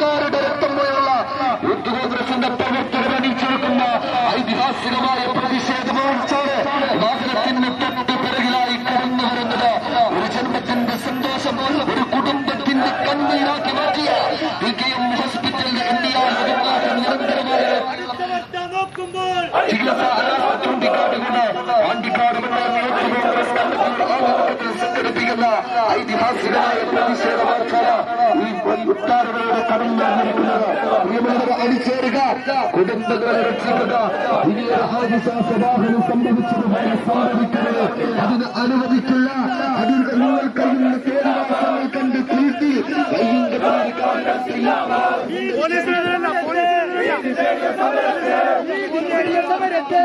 ചെറുപ്പക്കാരുടെ പോലുള്ള യൂത്ത് കോൺഗ്രസിന്റെ പ്രവർത്തകർ അണിയിച്ചെടുക്കുന്ന ഐതിഹാസികമായ പ്രതിഷേധമോത്സവം വാഹനത്തിന് തൊട്ട് പിറകിലായി കടന്നു വരുന്നത് ഒരു ജന്മത്തിന്റെ സന്തോഷം ഒരു കുടുംബത്തിന്റെ കണ്ണീരാക്കി മാറ്റിയ പി കെ എം ഹോസ്പിറ്റലിന്റെ ആർ നിരന്തരമായ ചികിത്സ ചൂണ്ടിക്കാട്ടുകൊണ്ട് പാണ്ടിക്കാട് സംഘടിപ്പിക്കുന്ന ഐതിഹാസികമായ പ്രതിഷേധ വാർത്തല ഈ ഉത്താരവയുടെ കടന്നിരിക്കുന്നത് പ്രിയമുള്ളവരെ അണിചേരുക കുടുംബങ്ങളെ രക്ഷിക്കുക. ഇനിയൊരു ഹാദിസാസ വാഹനം സംഭവിച്ചതുപോലെ സംഭവിക്കുന്നത് അതിന് അനുവദിക്കില്ല. അതിൽ നിങ്ങൾ കഴിയുന്ന സേവനങ്ങൾ കണ്ട് തീർത്തി. കയ്യിന്റെ പോലീസിനെതിരല്ല സമരത്തെ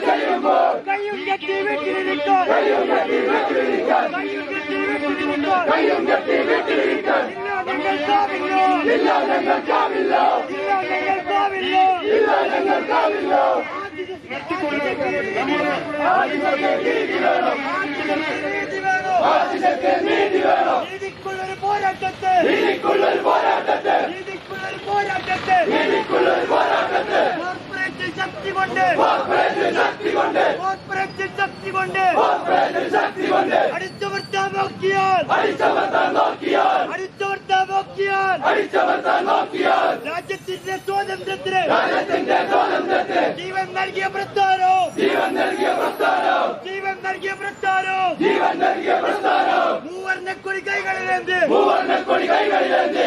ചെയ്യുമ്പോൾ കയ്യും കെട്ടി വീട്ടിലിരിക്കാൻ കയ്യും കെട്ടി വീട്ടിലിരിക്കാൻ ഇല്ല ഞങ്ങൾക്കാവില്ല ഇല്ല ഞങ്ങൾക്കാവില്ല ഇല്ല ഞങ്ങൾക്കാവില്ല നീതിക്കുള്ളൊരു പോരാട്ടത്തെ. നീതിക്കുള്ളൊരു പോരാട്ടത്തെ. നീതിക്കുള്ളൊരു പോരാട്ടത്തെ. നീതിക്കുള്ളൊരു പോരാട്ടത്തെ. കോർപ്പറേറ്റ് ശക്തി കൊണ്ട്. ശക്തി കൊണ്ട്. അടിച്ചമർത്താൻ നോക്കിയാൽ. അടിച്ചമർത്താൻ നോക്കിയാൽ. രാജ്യത്തിന്റെ സ്വാതന്ത്ര്യത്തിന് ജീവൻ നൽകിയ പ്രസ്ഥാനോ. ജീവൻ നൽകിയ പ്രസ്ഥാനോ. ജീവൻ നൽകിയ പ്രസ്ഥാനോ ജീവൻ നൽകിയ പ്രസ്ഥാനോ മൂവർണക്കൊടി കൈകളിലേന്ത്. മൂവർണ കൊടി കൈകളിലേന്ത്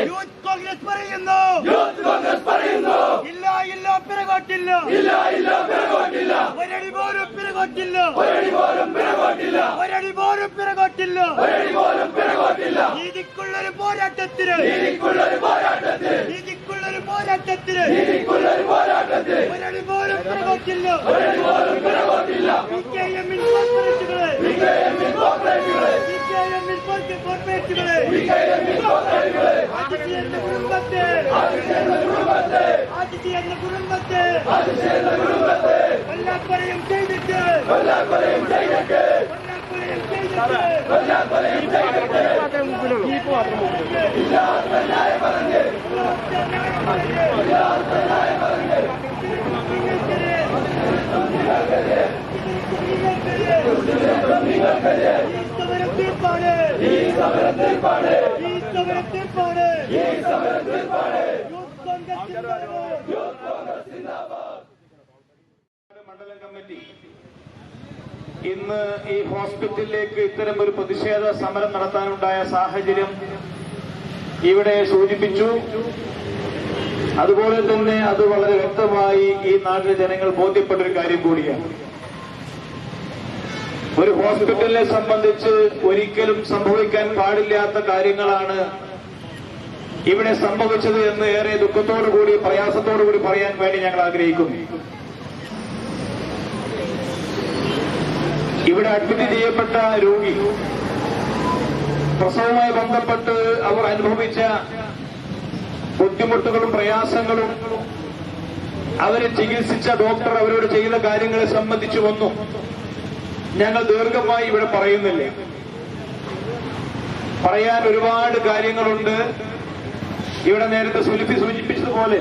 കോൺഗ്രസ് പറയുന്നു. യൂത്ത് കോൺഗ്രസ് പറയുന്നു. ഇല്ല ഇല്ല പിറകോട്ടില്ല. ഇല്ല ഇല്ല പിറകോട്ടില്ല. ഒരടി പോലും പിറകോട്ടില്ല. ഒരടി പോലും പിറകോട്ടില്ല. ഒരടി പോലും പിറകോട്ടില്ല. ഒരടി പോലും പിറകോട്ടില്ല. നീതിക്കുള്ളൊരു പോരാട്ടത്തിന്. നീതിക്കുള്ളൊരു പോരാട്ടത്തിന്. പോരാട്ടത്തിന്. പോലും പിറകോട്ടില്ല. കുടുംബത്തെ. കുടുംബത്തെ. എന്ന ചെയ്തിട്ട്. കൊല്ലാക്കൊലയും ചെയ്തിട്ട്. മണ്ഡലം കമ്മിറ്റി ഇന്ന് ഈ ഹോസ്പിറ്റലിലേക്ക് ഇത്തരം ഒരു പ്രതിഷേധ സമരം നടത്താനുണ്ടായ സാഹചര്യം ഇവിടെ സൂചിപ്പിച്ചു. അതുപോലെ തന്നെ അത് വളരെ വ്യക്തമായി ഈ നാട്ടിലെ ജനങ്ങൾ ബോധ്യപ്പെട്ട ഒരു കാര്യം കൂടിയാണ്. ഒരു ഹോസ്പിറ്റലിനെ സംബന്ധിച്ച് ഒരിക്കലും സംഭവിക്കാൻ പാടില്ലാത്ത കാര്യങ്ങളാണ് ഇവിടെ സംഭവിച്ചത് എന്ന് ഏറെ ദുഃഖത്തോടു കൂടി പ്രയാസത്തോടു കൂടി പറയാൻ വേണ്ടി ഞങ്ങൾ ആഗ്രഹിക്കുന്നു. ഇവിടെ അഡ്മിറ്റ് ചെയ്യപ്പെട്ട രോഗി പ്രസവവുമായി ബന്ധപ്പെട്ട് അവർ അനുഭവിച്ച ബുദ്ധിമുട്ടുകളും പ്രയാസങ്ങളും അവരെ ചികിത്സിച്ച ഡോക്ടർ അവരോട് ചെയ്ത കാര്യങ്ങളെ സംബന്ധിച്ചു വന്നു. ഞങ്ങൾ ദീർഘമായി ഇവിടെ പറയുന്നില്ല. പറയാൻ ഒരുപാട് കാര്യങ്ങളുണ്ട്. ഇവിടെ നേരത്തെ സുലിഫി സൂചിപ്പിച്ചതുപോലെ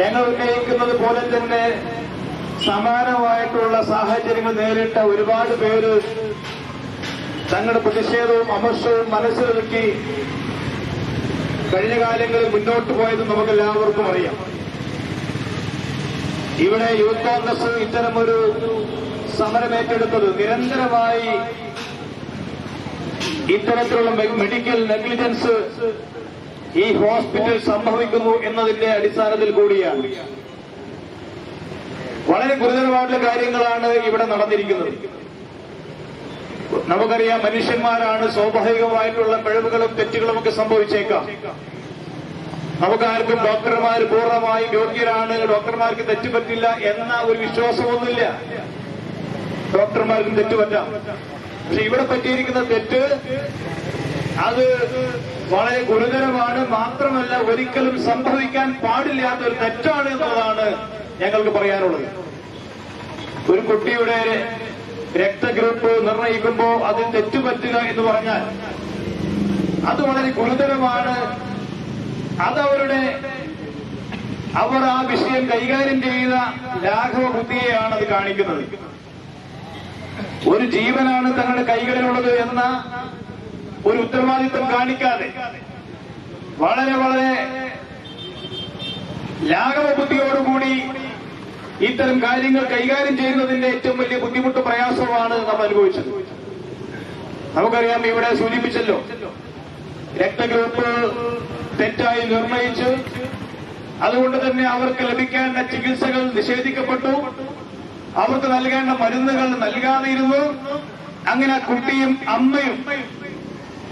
ഞങ്ങൾ ഉന്നയിക്കുന്നത് പോലെ തന്നെ സമാനമായിട്ടുള്ള സാഹചര്യങ്ങൾ നേരിട്ട ഒരുപാട് പേര് തങ്ങളുടെ പ്രതിഷേധവും അമർഷവും മനസ്സിലൊതുക്കി കഴിഞ്ഞ കാലങ്ങളിൽ മുന്നോട്ട് പോയത് നമുക്ക് എല്ലാവർക്കും അറിയാം. ഇവിടെ യൂത്ത് കോൺഗ്രസ് ഇത്തരമൊരു സമരം ഏറ്റെടുത്തത് നിരന്തരമായി ഇത്തരത്തിലുള്ള മെഡിക്കൽ നെഗ്ലിജൻസ് ഈ ഹോസ്പിറ്റൽ സംഭവിക്കുന്നു എന്നതിന്റെ അടിസ്ഥാനത്തിൽ കൂടിയാണ്. വളരെ ഗുരുതരമായിട്ടുള്ള കാര്യങ്ങളാണ് ഇവിടെ നടന്നിരിക്കുന്നത്. നമുക്കറിയാം മനുഷ്യന്മാരാണ് സ്വാഭാവികമായിട്ടുള്ള പിഴവുകളും തെറ്റുകളും ഒക്കെ സംഭവിച്ചേക്കാം. നമുക്കാർക്കും ഡോക്ടർമാർ പൂർണമായി യോഗ്യരാണ് ഡോക്ടർമാർക്ക് തെറ്റുപറ്റില്ല എന്ന ഒരു വിശ്വാസമൊന്നുമില്ല. ഡോക്ടർമാർക്കും തെറ്റുപറ്റാം പക്ഷെ ഇവിടെ പറ്റിയിരിക്കുന്ന തെറ്റ് അത് വളരെ ഗുരുതരമാണ്. മാത്രമല്ല ഒരിക്കലും സംഭവിക്കാൻ പാടില്ലാത്ത ഒരു തെറ്റാണ് എന്നുള്ളതാണ് ഞങ്ങൾക്ക് പറയാനുള്ളത്. ഒരു കുട്ടിയുടെ രക്തഗ്രൂപ്പ് നിർണയിക്കുമ്പോൾ അത് തെറ്റുപറ്റുക എന്ന് പറഞ്ഞാൽ അത് വളരെ ഗുരുതരമാണ്. അതവരുടെ അവർ ആ വിഷയം കൈകാര്യം ചെയ്ത ലാഘവ ബുദ്ധിയെയാണ് അത് കാണിക്കുന്നത്. ഒരു ജീവനാണ് തങ്ങളുടെ കൈകളിലുള്ളത് എന്ന ഒരു ഉത്തരവാദിത്വം കാണിക്കാതെ വളരെ വളരെ ലാഘവ ബുദ്ധിയോടുകൂടി ഇത്തരം കാര്യങ്ങൾ കൈകാര്യം ചെയ്യുന്നതിന്റെ ഏറ്റവും വലിയ ബുദ്ധിമുട്ട് പ്രയാസമാണ് നമ്മൾ അനുഭവിച്ചത്. നമുക്കറിയാം ഇവിടെ സൂചിപ്പിച്ചല്ലോ രക്തഗ്രൂപ്പ് തെറ്റായി നിർണയിച്ച് അതുകൊണ്ട് തന്നെ അവർക്ക് ലഭിക്കേണ്ട ചികിത്സകൾ നിഷേധിക്കപ്പെട്ടു. അവർക്ക് നൽകേണ്ട മരുന്നുകൾ നൽകാതിരുന്നു. അങ്ങനെ കുട്ടിയും അമ്മയും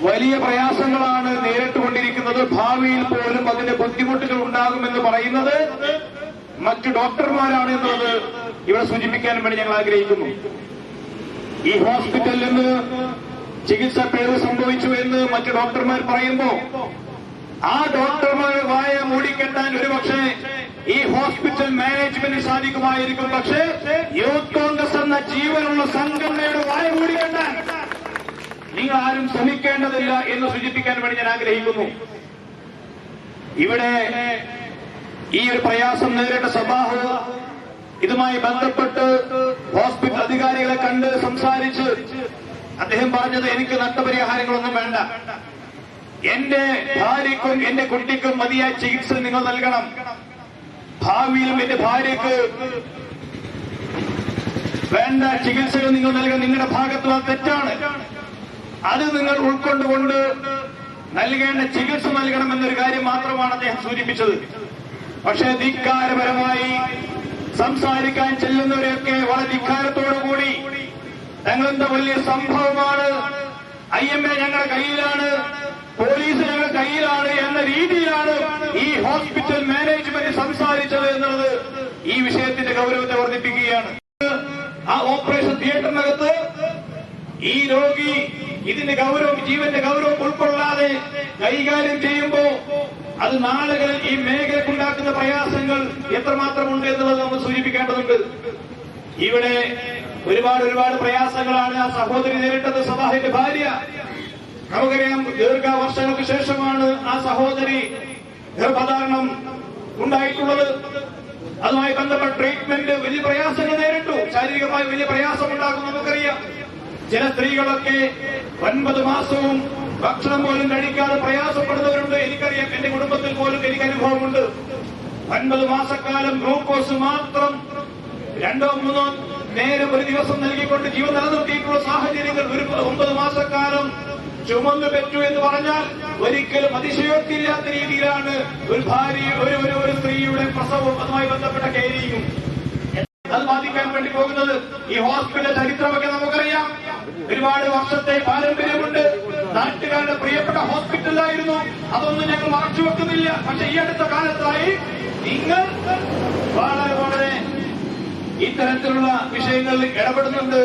വലിയ പ്രയാസങ്ങളാണ് നേരിട്ടുകൊണ്ടിരിക്കുന്നത്. ഭാവിയിൽ പോലും അതിന്റെ ബുദ്ധിമുട്ടുകൾ ഉണ്ടാകുമെന്ന് പറയുന്നത്. മറ്റു ഡോക്ടർമാരാണ് എന്നുള്ളത് ഇവിടെ സൂചിപ്പിക്കാൻ വേണ്ടി ഞങ്ങൾ ആഗ്രഹിക്കുന്നു. ഈ ഹോസ്പിറ്റലിൽ നിന്ന് ചികിത്സ പിഴവ് സംഭവിച്ചു എന്ന് മറ്റു ഡോക്ടർമാർ പറയുമ്പോ ആ ഡോക്ടർമാർ വായ മൂടിക്കെട്ടാൻ ഒരുപക്ഷെ ഈ ഹോസ്പിറ്റൽ മാനേജ്മെന്റ് സാധിക്കുമായിരിക്കും. പക്ഷേ യൂത്ത് കോൺഗ്രസ് എന്ന ജീവനുള്ള സംഘടനയുടെ വായ മൂടിക്കെട്ടാൻ നിങ്ങൾ ആരും ശ്രമിക്കേണ്ടതില്ല എന്ന് സൂചിപ്പിക്കാൻ വേണ്ടി ഞാൻ ആഗ്രഹിക്കുന്നു. ഇവിടെ ഈ ഒരു പ്രയാസം നേരിട്ട സഭാഹ് ഇതുമായി ബന്ധപ്പെട്ട് ഹോസ്പിറ്റൽ അധികാരികളെ കണ്ട് സംസാരിച്ച് അദ്ദേഹം പറഞ്ഞത് എനിക്ക് നഷ്ടപരിഹാരങ്ങളൊന്നും വേണ്ട. എന്റെ ഭാര്യക്കും എന്റെ കുട്ടിക്കും മതിയായ ചികിത്സ നിങ്ങൾ നൽകണം. ഭാവിയിലും എന്റെ ഭാര്യക്ക് വേണ്ട ചികിത്സകൾ നിങ്ങൾ നൽകണം. നിങ്ങളുടെ ഭാഗത്തു ഭാഗത്തുള്ള തെറ്റാണ്. അത് നിങ്ങൾ ഉൾക്കൊണ്ടുകൊണ്ട് നൽകേണ്ട ചികിത്സ നൽകണം എന്നൊരു കാര്യം മാത്രമാണ് അദ്ദേഹം സൂചിപ്പിച്ചത്. പക്ഷേ ധിക്കാരപരമായി സംസാരിക്കാൻ ചെല്ലുന്നവരെയൊക്കെ വളരെ ധിക്കാരത്തോടുകൂടി ഞങ്ങളെന്താ വലിയ സംഭവമാണ്? ഐ എം എ ഞങ്ങളുടെ കയ്യിലാണ്. പോലീസ് ഞങ്ങളുടെ കയ്യിലാണ് എന്ന രീതിയിലാണ് ഈ ഹോസ്പിറ്റൽ മാനേജ്മെന്റ് സംസാരിച്ചത് എന്നുള്ളത് ഈ വിഷയത്തിന്റെ ഗൗരവത്തെ വർദ്ധിപ്പിക്കുകയാണ്. ആ ഓപ്പറേഷൻ തിയേറ്ററിനകത്ത് ഈ രോഗി ഇതിന്റെ ഗൗരവം ജീവന്റെ ഗൗരവം ഉൾക്കൊള്ളാതെ കൈകാര്യം ചെയ്യുമ്പോ അത് നാളുകളിൽ ഈ മേഖലക്കുണ്ടാക്കുന്ന പ്രയാസങ്ങൾ എത്രമാത്രമുണ്ട് എന്നുള്ളത് നമ്മൾ സൂചിപ്പിക്കേണ്ടതുണ്ട്. ഇവിടെ ഒരുപാട് ഒരുപാട് പ്രയാസങ്ങളാണ് ആ സഹോദരി നേരിട്ടത് സബാഹിന്റെ ഭാര്യ. നമുക്കറിയാം ദീർഘവർഷങ്ങൾക്ക് ശേഷമാണ് ആ സഹോദരി ഗർഭധാരണം ഉണ്ടായിട്ടുള്ളത്. അതുമായി ബന്ധപ്പെട്ട ട്രീറ്റ്മെന്റ് വലിയ പ്രയാസങ്ങൾ നേരിട്ടു. ശാരീരികമായി വലിയ പ്രയാസം ഉണ്ടാകും നമുക്കറിയാം. ചില സ്ത്രീകളൊക്കെ ഒൻപത് മാസവും ഭക്ഷണം പോലും കഴിക്കാതെ പ്രയാസപ്പെടുന്നവരുണ്ട്. എനിക്കറിയാം എന്റെ കുടുംബത്തിൽ പോലും എനിക്ക് അനുഭവമുണ്ട് ഒൻപത് മാസക്കാലം ഗ്ലൂക്കോസ് മാത്രം രണ്ടോ മൂന്നോ നേരം ഒരു ദിവസം നൽകിക്കൊണ്ട് ജീവൻ നിലനിർത്തിയിട്ടുള്ള സാഹചര്യങ്ങൾ ഒരു ഒമ്പത് മാസക്കാലം ചുമന്നു പെറ്റു എന്ന് പറഞ്ഞാൽ ഒരിക്കലും അതിശയോക്തിയില്ലാത്ത രീതിയിലാണ് ഒരു ഭാര്യ ഒരു ഒരു ഒരു സ്ത്രീയുടെ പ്രസവവും അതുമായി ബന്ധപ്പെട്ട കെയറിങ്ങും അത് ബാധിക്കാൻ വേണ്ടി പോകുന്നത് ഈ ഹോസ്പിറ്റൽ ചരിത്രമൊക്കെ നമുക്കറിയാം. ഒരുപാട് വർഷത്തെ പാരമ്പര്യമുണ്ട്. നാട്ടുകാരുടെ പ്രിയപ്പെട്ട ഹോസ്പിറ്റലായിരുന്നു അതൊന്നും ഞങ്ങൾ മറച്ചു വെക്കുന്നില്ല പക്ഷെ ഈ അടുത്ത കാലത്തായി നിങ്ങൾ വളരെ വളരെ ഇത്തരത്തിലുള്ള വിഷയങ്ങളിൽ ഇടപെടുന്നുണ്ട്.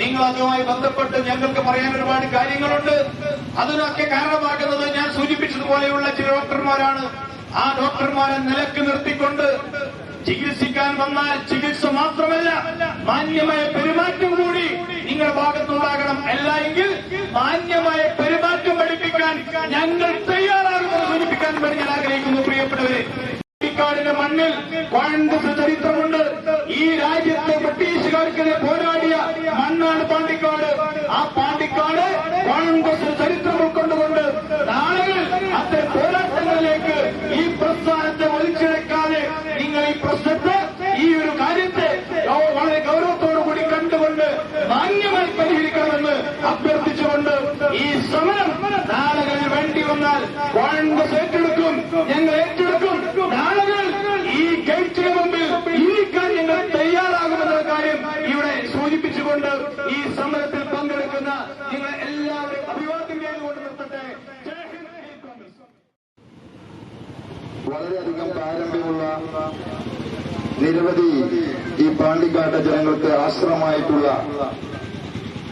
നിങ്ങൾ അതുമായി ബന്ധപ്പെട്ട് ഞങ്ങൾക്ക് പറയാൻ ഒരുപാട് കാര്യങ്ങളുണ്ട്. അതിനൊക്കെ കാരണമാകുന്നത് ഞാൻ സൂചിപ്പിച്ചതുപോലെയുള്ള ചില ഡോക്ടർമാരാണ്. ആ ഡോക്ടർമാരെ നിലയ്ക്ക് നിർത്തിക്കൊണ്ട് ചികിത്സിക്കാൻ വന്നാൽ ചികിത്സ മാത്രമല്ല മാന്യമായ പെരുമാറ്റം കൂടി നിങ്ങളുടെ ഭാഗത്തുണ്ടാകണം അല്ല എങ്കിൽ മാന്യമായ പെരുമാറ്റം പഠിപ്പിക്കാൻ ഞങ്ങൾ തയ്യാറാകുമെന്ന് സൂചിപ്പിക്കാൻ വേണ്ടി ഞാൻ ആഗ്രഹിക്കുന്നു പ്രിയപ്പെട്ടവരെ. മണ്ണിൽ കോൺഗ്രസ് ചരിത്രമുണ്ട് ഈ രാജ്യത്തെ ബ്രിട്ടീഷുകാർക്കെതിരെ പോരാടിയ മണ്ണാണ് പാണ്ടിക്കാട് ആ പാണ്ടിക്കാട് കോൺഗ്രസ് ചരിത്രം ഉൾക്കൊണ്ടുകൊണ്ട് നാളുകൾ അത്തരം പോരാട്ടങ്ങളിലേക്ക് ഈ പ്രസ്ഥാനത്തെ വലിച്ചിഴക്കാതെ നിങ്ങൾ ഈ പ്രശ്നത്തെ ഈ ഒരു കാര്യത്തെ ഗൗ- വളരെ ഗൗരവത്തോടു കൂടി കണ്ടുകൊണ്ട് മാന്യമായി പരിഹരിക്കണമെന്ന് അഭ്യർത്ഥിച്ചുകൊണ്ട് ഈ സമരം നാളുകളിൽ വേണ്ടി വന്നാൽ കോൺഗ്രസ് ഏറ്റെടുക്കും. ഞങ്ങൾ ഏറ്റെടുക്കും. നാളകൾ ഈ ഗേറ്റിന് മുമ്പിൽ ഈ കാര്യങ്ങൾ തയ്യാറാകുമെന്ന കാര്യം ഇവിടെ സൂചിപ്പിച്ചുകൊണ്ട് ഈ സമരത്തിൽ പങ്കെടുക്കുന്ന നിങ്ങൾ എല്ലാവരും അഭിവാദ്യം ചെയ്തുകൊണ്ട് നിർത്തട്ടെ. വളരെയധികം പാരമ്പര്യമുള്ള നിരവധി ഈ പാണ്ടിക്കാട്ട ജനങ്ങൾക്ക് ആശ്രമമായിട്ടുള്ള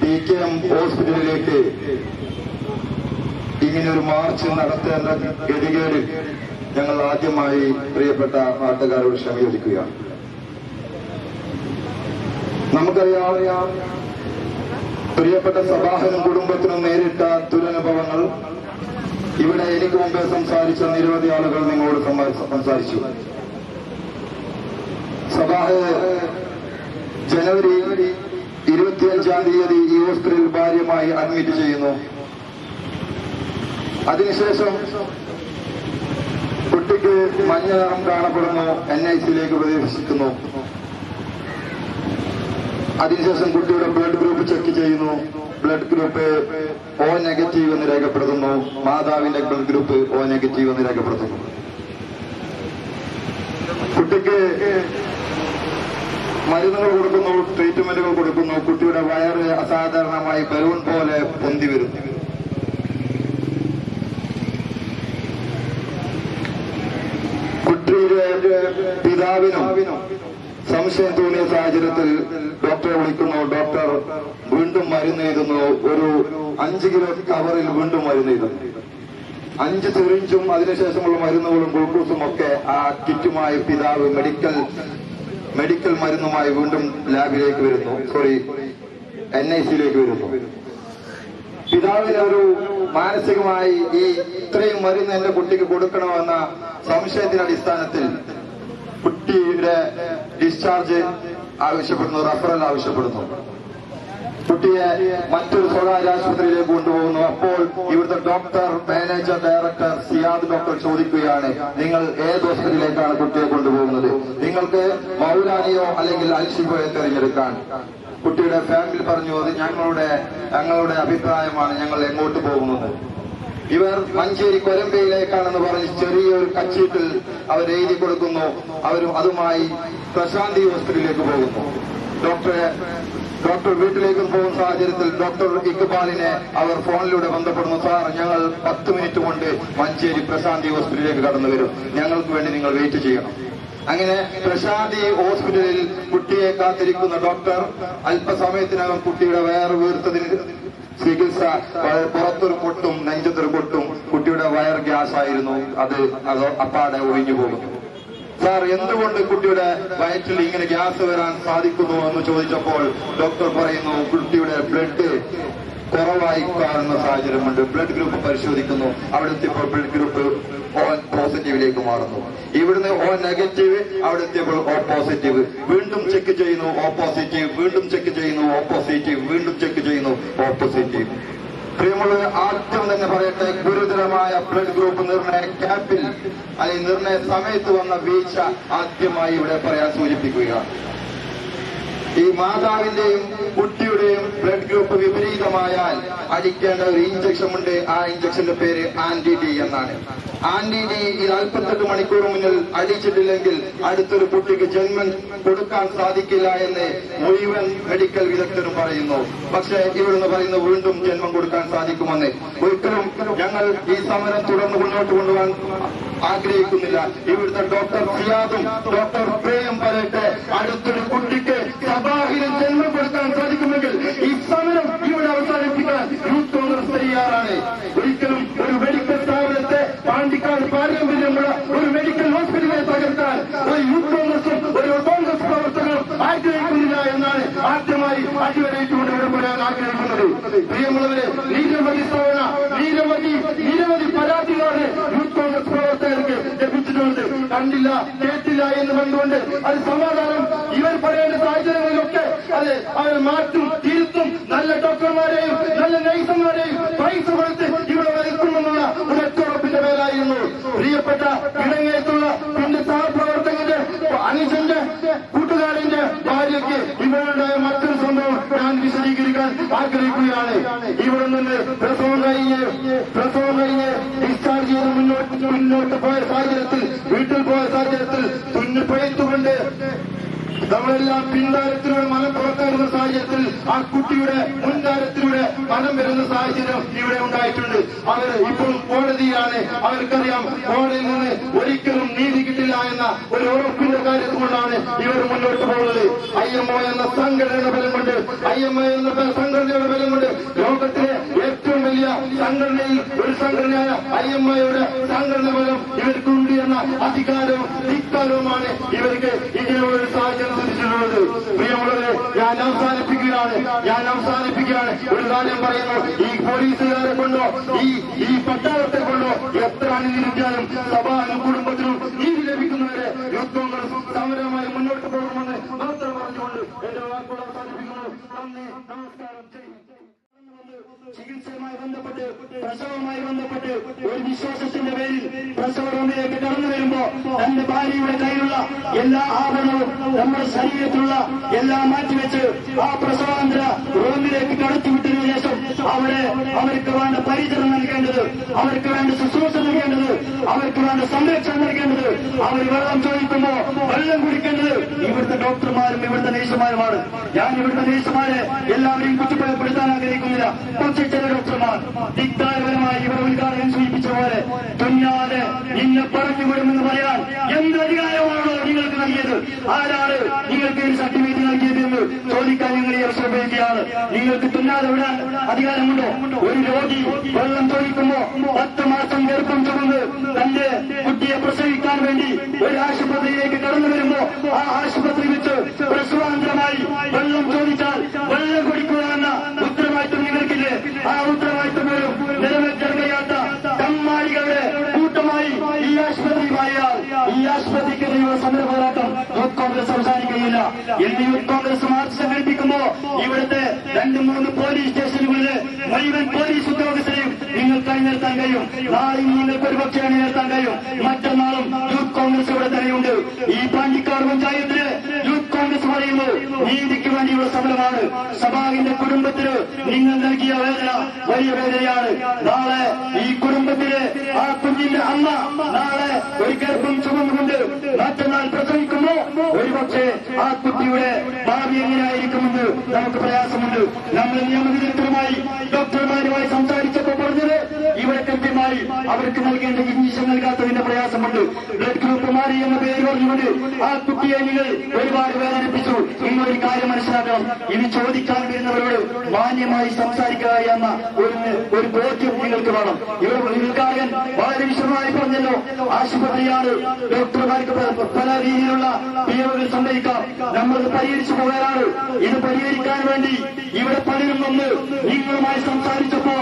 പി കെ എം ഹോസ്പിറ്റലിലേക്ക് ഇങ്ങനെ ഒരു മാർച്ച് നടത്തേണ്ട ഗതികേട് ഞങ്ങൾ ആദ്യമായി പ്രിയപ്പെട്ട നാട്ടുകാരോട് ക്ഷമയോദിക്കുകയാണ്. നമുക്കറിയാം പ്രിയപ്പെട്ട സഭാഹനും കുടുംബത്തിനും നേരിട്ട ദുരനുഭവങ്ങൾ. ഇവിടെ എനിക്ക് മുമ്പേ സംസാരിച്ച നിരവധി ആളുകൾ നിങ്ങളോട് സംസാ- സംസാരിച്ചു. സഭാഹ ജനുവരി ഇരുപത്തിയഞ്ചാം തീയതി ഈ ഹോസ്പിറ്റലിൽ ഭാര്യമായി അഡ്മിറ്റ് ചെയ്യുന്നു. അതിനുശേഷം കുട്ടിക്ക് മഞ്ഞ നിറം കാണപ്പെടുന്നു എൻ ഐ സിയിലേക്ക് പ്രവേശിക്കുന്നു. അതിനുശേഷം കുട്ടിയുടെ ബ്ലഡ് ഗ്രൂപ്പ് ചെക്ക് ചെയ്യുന്നു. ബ്ലഡ് ഗ്രൂപ്പ് ഓ നെഗറ്റീവ് എന്ന് രേഖപ്പെടുത്തുന്നു. മാതാവിന്റെ ബ്ലഡ് ഗ്രൂപ്പ് ഓ നെഗറ്റീവ് എന്ന് രേഖപ്പെടുത്തുന്നു. കുട്ടിക്ക് മരുന്നുകൾ കൊടുക്കുന്നു ട്രീറ്റ്മെന്റുകൾ കൊടുക്കുന്നു. കുട്ടിയുടെ വയറ് അസാധാരണമായി ബലൂൺ പോലെ പൊന്തി വരുന്നു കുട്ടിയുടെ പിതാവിനും സംശയം തോന്നിയ സാഹചര്യത്തിൽ ഡോക്ടറെ വിളിക്കുന്നു. ഡോക്ടർ വീണ്ടും മരുന്ന് എഴുതുന്നു. ഒരു അഞ്ച് കിലോ കവറിൽ വീണ്ടും മരുന്ന് എഴുതുന്നു അഞ്ച് സിറിഞ്ചും അതിനുശേഷമുള്ള മരുന്നുകളും ഗ്ലൂക്കോസും ഒക്കെ ആ കിറ്റുമായി പിതാവ് മെഡിക്കൽ മെഡിക്കൽ മരുന്നുമായി വീണ്ടും ലാബിലേക്ക് വരുന്നു. സോറി എൻ ഐ സിയിലേക്ക് വരുന്നു. പിതാവിന് ഒരു മാനസികമായി ഈ ഇത്രയും മരുന്ന് എന്റെ കുട്ടിക്ക് കൊടുക്കണമെന്ന സംശയത്തിന്റെ അടിസ്ഥാനത്തിൽ കുട്ടിയുടെ ഡിസ്ചാർജ് ആവശ്യപ്പെടുന്നു റഫറൽ ആവശ്യപ്പെടുന്നു. കുട്ടിയെ മറ്റൊരു സ്വകാര്യ ആശുപത്രിയിലേക്ക് കൊണ്ടുപോകുന്നു. അപ്പോൾ ഇവിടുത്തെ doctor manager director Siyad doctor ചോദിക്കുകയാണ് നിങ്ങൾ ഏത് ഹോസ്പിറ്റലിലേക്കാണ് കുട്ടിയെ കൊണ്ടുപോകുന്നത്? നിങ്ങൾക്ക് മൗലാനിയോ അല്ലെങ്കിൽ അൽഷിബോയോ തിരഞ്ഞെടുക്കാൻ. കുട്ടിയുടെ ഫാമിലി പറഞ്ഞു അത് ഞങ്ങളുടെ ഞങ്ങളുടെ അഭിപ്രായമാണ്. ഞങ്ങൾ എങ്ങോട്ട് പോകുന്നത്? ഇവർ മഞ്ചേരി കൊരമ്പയിലേക്കാണെന്ന് പറഞ്ഞ് ചെറിയൊരു കച്ചീട്ടിൽ അവർ എഴുതി കൊടുക്കുന്നു. അവരും അതുമായി പ്രശാന്തി ഹോസ്പിറ്റലിലേക്ക് പോകുന്നു. ഡോക്ടറെ ഡോക്ടർ വീട്ടിലേക്കും പോകുന്ന സാഹചര്യത്തിൽ ഡോക്ടർ ഇക്ബാലിനെ അവർ ഫോണിലൂടെ ബന്ധപ്പെടുന്നു. സാർ ഞങ്ങൾ പത്ത് മിനിറ്റ് കൊണ്ട് മഞ്ചേരി പ്രശാന്തി ഹോസ്പിറ്റലിലേക്ക് കടന്നു വരും. ഞങ്ങൾക്ക് വേണ്ടി നിങ്ങൾ വെയിറ്റ് ചെയ്യണം. അങ്ങനെ പ്രശാന്തി ഹോസ്പിറ്റലിൽ കുട്ടിയെ കാത്തിരിക്കുന്ന ഡോക്ടർ അല്പസമയത്തിനകം കുട്ടിയുടെ വയറ് വീർത്തതിന് ചികിത്സ പുറത്തൊരു പൊട്ടും നെഞ്ചത്തൊരു പൊട്ടും കുട്ടിയുടെ വയർ ഗ്യാസ് ആയിരുന്നു അത് അപ്പാടെ ഒഴിഞ്ഞു പോകും സാർ എന്തുകൊണ്ട് കുട്ടിയുടെ വയറ്റിൽ ഇങ്ങനെ ഗ്യാസ് വരാൻ സാധിക്കുന്നു എന്ന് ചോദിച്ചപ്പോൾ ഡോക്ടർ പറയുന്നു കുട്ടിയുടെ ബ്ലഡ് കുറവായി കാണുന്ന സാഹചര്യമുണ്ട്. ബ്ലഡ് ഗ്രൂപ്പ് പരിശോധിക്കുന്നു. അവിടുത്തെ ഇപ്പോൾ ബ്ലഡ് ഗ്രൂപ്പ് പോസിറ്റീവിലേക്ക് മാറുന്നു. ഇവിടുന്ന് ഓ നെഗറ്റീവ് അവിടെ എത്തിയപ്പോൾ ഓ പോസിറ്റീവ് വീണ്ടും ചെക്ക് ചെയ്യുന്നു ഓ പോസിറ്റീവ് വീണ്ടും ചെക്ക് ചെയ്യുന്നു ഓ പോസിറ്റീവ് വീണ്ടും ചെക്ക് ചെയ്യുന്നു ഓ പോസിറ്റീവ് പ്രിയമുള്ള ആദ്യം തന്നെ പറയട്ടെ ഗുരുതരമായ ബ്ലഡ് ഗ്രൂപ്പ് നിർണയ ക്യാമ്പിൽ അല്ലെങ്കിൽ നിർണയ സമയത്ത് വന്ന വീഴ്ച ആദ്യമായി ഇവിടെ പറയാൻ സൂചിപ്പിക്കുക. ഈ മാതാവിന്റെയും കുട്ടിയുടെയും ബ്ലഡ് ഗ്രൂപ്പ് വിപരീതമായാൽ അടിക്കേണ്ട ഒരു ഇഞ്ചക്ഷൻ ഉണ്ട്. ആ ഇഞ്ചക്ഷന്റെ പേര് ആന്റി ഡി എന്നാണ്. ആന്റി ഡി ഇത് നാൽപ്പത്തെട്ട് മണിക്കൂർ മുന്നിൽ അടിച്ചിട്ടില്ലെങ്കിൽ അടുത്തൊരു കുട്ടിക്ക് ജന്മം കൊടുക്കാൻ സാധിക്കില്ല എന്ന് മുഴുവൻ മെഡിക്കൽ വിദഗ്ധരും പറയുന്നു. പക്ഷേ ഇവിടുന്ന് പറയുന്നു വീണ്ടും ജന്മം കൊടുക്കാൻ സാധിക്കുമെന്ന്. ഒരിക്കലും ഞങ്ങൾ ഈ സമരം തുടർന്ന് മുന്നോട്ട് കൊണ്ടുപോകാൻ ആഗ്രഹിക്കുന്നില്ല. ഇവിടുത്തെ ഡോക്ടർ സിയാദും ഡോക്ടർ പ്രേം പറയട്ടെ അടുത്തൊരു കുട്ടിക്ക് സഭാഹിലും ജന്മം കൊടുക്കാൻ സാധിക്കുമെങ്കിൽ ഈ സമരം ഇവിടെ അവസാനിപ്പിക്കാൻ യൂത്ത് കോൺഗ്രസ് തയ്യാറാണ്. ഒരിക്കലും ഒരു മെഡിക്കൽ സ്ഥാപനത്തെ പാണ്ടിക്കാട് പാരമ്പര്യമുള്ള ഒരു മെഡിക്കൽ ഹോസ്പിറ്റലിനെ തകർക്കാൻ ഒരു യൂത്ത് കോൺഗ്രസും ഒരു കോൺഗ്രസ് പ്രവർത്തകരും ആഗ്രഹിക്കുന്നില്ല എന്നാണ് ആദ്യമായി അടിവരയിട്ടുകൊണ്ട് ഇവിടെ പറയാൻ ആഗ്രഹിക്കുന്നത്. പ്രിയമുള്ളവരെ നിരവധി തവണ നിരവധി നിരവധി പരാതികളാണ് യൂത്ത് കോൺഗ്രസ് പ്രവർത്തകർക്ക് ലഭിച്ചിട്ടുണ്ട്. കണ്ടില്ല കേട്ടില്ല എന്ന് കണ്ടുകൊണ്ട് അത് സമാധാനം ഇവർ പറയേണ്ട സാഹചര്യങ്ങളിലൊക്കെ അത് അവർ മാറ്റും തിരുത്തും. നല്ല ഡോക്ടർമാരെയും നല്ല നഴ്സുമാരെയും പൈസ കൊടുത്ത് ഇവിടെ വരുത്തുമെന്നുള്ള ഒരു ഒറ്റ ഉറപ്പിന്റെ പേരായിരുന്നു. പ്രിയപ്പെട്ട ഇടങ്ങേറ്റുള്ള പിന്നെ സഹപ്രവർത്തകന്റെ അനുജന്റെ കൂട്ടുകാരന്റെ ഭാര്യയ്ക്ക് ഇവരുടെ മറ്റൊരു സംഭവം ഞാൻ വിശദീകരിക്കാൻ ആഗ്രഹിക്കുകയാണ്. ഇവിടെ നിന്ന് പ്രസവം കഴിഞ്ഞ് പ്രസവം കഴിഞ്ഞ് ഡിസ്ചാർജ് ചെയ്ത് മുന്നോട്ട് മുന്നോട്ട് പോയ സാഹചര്യത്തിൽ വീട്ടിൽ പോയ സാഹചര്യത്തിൽ നമ്മളെല്ലാം പിൻതാരത്തിലൂടെ മനം പുറത്തേറുന്ന സാഹചര്യത്തിൽ ആ കുട്ടിയുടെ മുൻതാരത്തിലൂടെ മനം വരുന്ന സാഹചര്യം ഇവിടെ ഉണ്ടായിട്ടുണ്ട്. അവർ ഇപ്പോൾ കോടതിയാണ് അവർക്കറിയാം കോടതിയിൽ നിന്ന് ഒരിക്കലും നീതി കിട്ടില്ല എന്ന ഒരു ഉറപ്പിന്റെ കാര്യത്തിൽ കൊണ്ടാണ് ഇവർ മുന്നോട്ട് പോകുന്നത്. ഐ എം ഒ എന്ന സംഘടനയുടെ ബലം കൊണ്ട് ഐ എം ഒ എന്ന സംഘടനയുടെ ബലം കൊണ്ട് ലോകത്തിലെ ഏറ്റവും വലിയ സംഘടനയിൽ ഒരു സംഘടനയായ ഐ എം ഒയുടെ സംഘടന ബലം ഇവർക്കുണ്ട് എന്ന അധികാരവും ധിക്കാരവുമാണ് ഇവർക്ക് ഇങ്ങനെയുള്ള സാഹചര്യം സൃഷ്ടിച്ചിട്ടുള്ളത് പ്രിയമുള്ളത് ഞാൻ അവസാനിപ്പിക്കുകയാണ്. ഞാൻ അവസാനിപ്പിക്കുകയാണ്. ഒരു കാര്യം പറയുന്നു. ഈ പോലീസുകാരെ കൊണ്ടോ ഈ ഈ പട്ടാളത്തെ കൊണ്ടോ എത്ര അണിനിരുത്തിയാലും സഭാനും കുടുംബത്തിനും നീതി ലഭിക്കുന്നവരെ കോൺഗ്രസ് സമരമായി മുന്നോട്ട് പോകുമെന്ന് മാത്രം പറഞ്ഞുകൊണ്ട് എന്റെ വാക്കുകൾ അവസാനിപ്പിക്കുന്നു. നന്ദി. നമസ്കാരം. ചികിത്സയുമായി പ്രസവവുമായി ബന്ധപ്പെട്ട് ഒരു വിശ്വാസത്തിന്റെ പേരിൽ പ്രസവ റൂമിലേക്ക് കടന്നു വരുമ്പോ തന്റെ ഭാര്യയുടെ കയ്യിലുള്ള എല്ലാ ആഭരണവും നമ്മുടെ ശരീരത്തിലുള്ള എല്ലാം മാറ്റിവെച്ച് ആ പ്രസവാന്തര റൂമിലേക്ക് ശേഷം അവർ അവർക്ക് വേണ്ട പരിചരണം നൽകേണ്ടത് അവർക്ക് വേണ്ട ശുശ്രൂഷ നൽകേണ്ടത് അവർക്ക് വേണ്ട സംരക്ഷണം നൽകേണ്ടത്. അവർ വെള്ളം ചോദിക്കുമ്പോ വെള്ളം കുടിക്കേണ്ടത് ഇവിടുത്തെ ഡോക്ടർമാരും ഇവിടുത്തെ നേഴ്സുമാരുമാണ്. ഞാൻ ഇവിടുത്തെ നേഴ്സുമാരെ എല്ലാവരെയും കുറ്റപ്പെടുത്താൻ ആഗ്രഹിക്കുന്നില്ല. പക്ഷെ ചില ഡോക്ടർമാർ ധിക്കാരപരമായി ഇവർ ഉദ്ഘാടനം സൂചിപ്പിച്ച പോലെ തുന്നാതെ നിന്നെ പറഞ്ഞു വിടുമെന്ന് പറയാൻ എന്ത് അധികാരമാണോ നിങ്ങൾക്ക് നൽകിയത്? ആരാണ് നിങ്ങൾക്ക് ഈ സർട്ടിഫിക്കറ്റ് നൽകിയത്? എന്ന് ചോദിക്കാൻ ഞങ്ങൾ ഈ അവസരം നിങ്ങൾക്ക് തിന്നാതെ വിടാൻ അധികാരമുണ്ടോ? ഒരു രോഗി വെള്ളം ചോദിക്കുമ്പോ പത്ത് മാസം ഗർഭം ചുമന്ന് തന്റെ കുട്ടിയെ പ്രസവിക്കാൻ വേണ്ടി ഒരു ആശുപത്രിയിലേക്ക് കടന്നു വരുമ്പോ ആ ആശുപത്രി വെച്ച് പ്രസവാന്തരമായി വെള്ളം ചോദിച്ചാൽ വെള്ളം കുടിക്കുക എന്ന ഉത്തരവാദിത്വം നിങ്ങൾക്കില്ലേ ആ ഉത്തരവാദിത്വം പോലും നിറവേറ്റാൻ കഴിയാത്ത കമ്മാളികളുടെ കൂട്ടമായി ഈ ആശുപത്രി മാറിയാൽ ഈ ആശുപത്രിക്കെതിരെയുള്ള സമര പോരാട്ടം യൂത്ത് കോൺഗ്രസ് അവസാനിക്കുകയില്ല ഡി യൂത്ത് കോൺഗ്രസ് മാർച്ച് സംഘടിപ്പിക്കുമ്പോ ഇവിടുത്തെ രണ്ട് മൂന്ന് പോലീസ് സ്റ്റേഷനുകളിലെ മുഴുവൻ പോലീസ് ഉദ്യോഗസ്ഥരെയും നിങ്ങൾക്ക് അണിനിർത്താൻ കഴിയും. നാളെയും നിങ്ങൾക്ക് ഒരു പക്ഷേ അണിനിർത്താൻ കഴിയും. മറ്റന്നാളും യൂത്ത് കോൺഗ്രസ് ഇവിടെ തന്നെയുണ്ട്. ഈ പാണ്ടിക്കാട് പഞ്ചായത്തിൽ യൂത്ത് കോൺഗ്രസ് പറയുന്നു നീതിക്ക് വേണ്ടിയുള്ള സമരമാണ് സഭാവിന്റെ കുടുംബത്തിന് നിങ്ങൾ നൽകിയ വേദന വലിയ വേദനയാണ്. നാളെ ഈ കുടുംബത്തിലെ ആ കുഞ്ഞിന്റെ അമ്മ നാളെ ഒരു ഗർഭം ചുമന്നുകൊണ്ട് മറ്റന്നാൾ പ്രസവിക്കുമ്പോ ഒരുപക്ഷെ ആ കുട്ടിയുടെ ഭാവി എങ്ങനെയായിരിക്കുമെന്ന് നമുക്ക് പ്രയാസമുണ്ട്. നമ്മൾ നിയമവിദഗ്ധരുമായി ഡോക്ടർമാരുമായി സംസാരിച്ചപ്പോൾ പറഞ്ഞത് ഇവിടെ കൃത്യമായി അവർക്ക് നൽകേണ്ട ഇഞ്ചക്ഷൻ നൽകാത്തതിന്റെ പ്രയാസമുണ്ട്. ബ്ലഡ് ഗ്രൂപ്പ് മാറി എന്ന പേര് പറഞ്ഞുകൊണ്ട് ആ കുട്ടിയെ നിങ്ങൾ ഒരുപാട് വേദനിപ്പിച്ചു. ഒരു കാര്യം മനസ്സിലാക്കണം. ഇനി ചോദിക്കാൻ വരുന്നവരോട് മാന്യമായി സംസാരിക്കുക എന്ന ഒരു ഒരു ബോധ്യം നിങ്ങൾക്ക് വേണം. ഇവർ ഉദ്ഘാടകൻ വളരെ വിശദമായി പറഞ്ഞല്ലോ. ആശുപത്രിയാണ്. ഡോക്ടർമാർക്ക് പല രീതിയിലുള്ള പിഴവുകൾ സംഭവിക്കാം. നമ്മൾ പരിഹരിച്ചു പോകാനാണ് ഇത് പരിഹരിക്കാൻ വേണ്ടി വന്ന് നിങ്ങളുമായി സംസാരിച്ചപ്പോ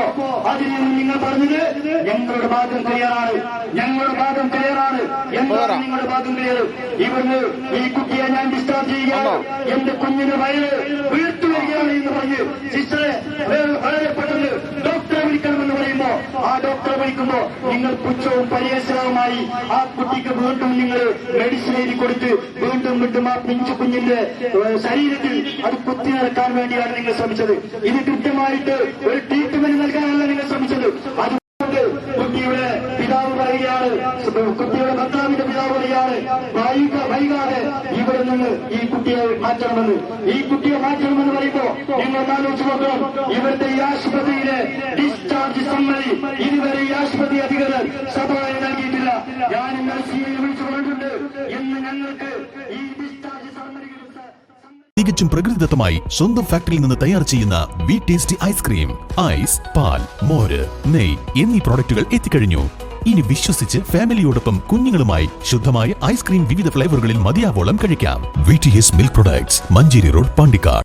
അതിൽ നിന്ന് നിങ്ങൾ പറഞ്ഞത് ഞങ്ങളുടെ ഭാഗം ക്ലിയറാണ് ഞങ്ങളുടെ ഭാഗം ക്ലിയറാണ് എന്താണ് നിങ്ങളുടെ ഭാഗം ക്ലിയർ ഇവിടുന്ന് ഈ കുട്ടിയെ ഞാൻ ഡിസ്ചാർജ് ചെയ്യുകയാണ്. എന്റെ കുഞ്ഞിന് വയറ് വീഴ്ത്തു വരികയാണ് എന്ന് പറഞ്ഞ് സിസ്റ്ററെ വളരെ പെട്ടെന്ന് വിളിക്കണമെന്ന് പറയുമ്പോ ആ ഡോക്ടറെ വിളിക്കുമ്പോ നിങ്ങൾ പുച്ഛവും പരിഹസനവുമായി ആ കുട്ടിക്ക് വീണ്ടും നിങ്ങൾ മെഡിസിൻ എഴുതി കൊടുത്ത് വീണ്ടും വീണ്ടും ആ പിഞ്ചു കുഞ്ഞിന്റെ ശരീരത്തിൽ അത് കുത്തി നടക്കാൻ വേണ്ടിയാണ് നിങ്ങൾ ശ്രമിച്ചത്. ഇത് കൃത്യമായിട്ട് ഒരു ട്രീറ്റ്മെന്റ് നൽകാനല്ല നിങ്ങൾ ശ്രമിച്ചത്. അതുകൊണ്ട് കുട്ടിയുടെ കുട്ടിയുടെ ഭർത്താവിന്റെ പിതാവ് വൈക വൈകാതെ ഇവിടെ നിന്ന് ഈ കുട്ടിയെ മാറ്റണമെന്ന്. ഈ കുട്ടിയെ മാറ്റണമെന്ന് പറയുമ്പോ നിങ്ങൾ ആലോചിച്ച് നോക്കണം. ഇവിടുത്തെ ഈ ആശുപത്രിയിലെ ഡിസ്ചാർജ് സമ്മതി ഇതുവരെ ഈ ആശുപത്രി അധികൃതർ സഭയിൽ നൽകിയിട്ടില്ല. ഞാൻ ഇന്ന് സി വിളിച്ചു പറഞ്ഞിട്ടുണ്ട്. എന്ന് ഞങ്ങൾക്ക് ഈ ഡിസ്ചാർജ് സമ്മതി തികച്ചും പ്രകൃതിദത്തമായി സ്വന്തം ഫാക്ടറിയിൽ നിന്ന് തയ്യാർ ചെയ്യുന്ന വി ടേസ്റ്റി ഐസ്ക്രീം ഐസ് പാൽ മോര് നെയ് എന്നീ പ്രോഡക്റ്റുകൾ എത്തിക്കഴിഞ്ഞു. ഇനി വിശ്വസിച്ച് ഫാമിലിയോടൊപ്പം കുഞ്ഞുങ്ങളുമായി ശുദ്ധമായ ഐസ്ക്രീം വിവിധ ഫ്ലേവറുകളിൽ മതിയാവോളം കഴിക്കാം. V T S milk products Manjeri road Pandikkad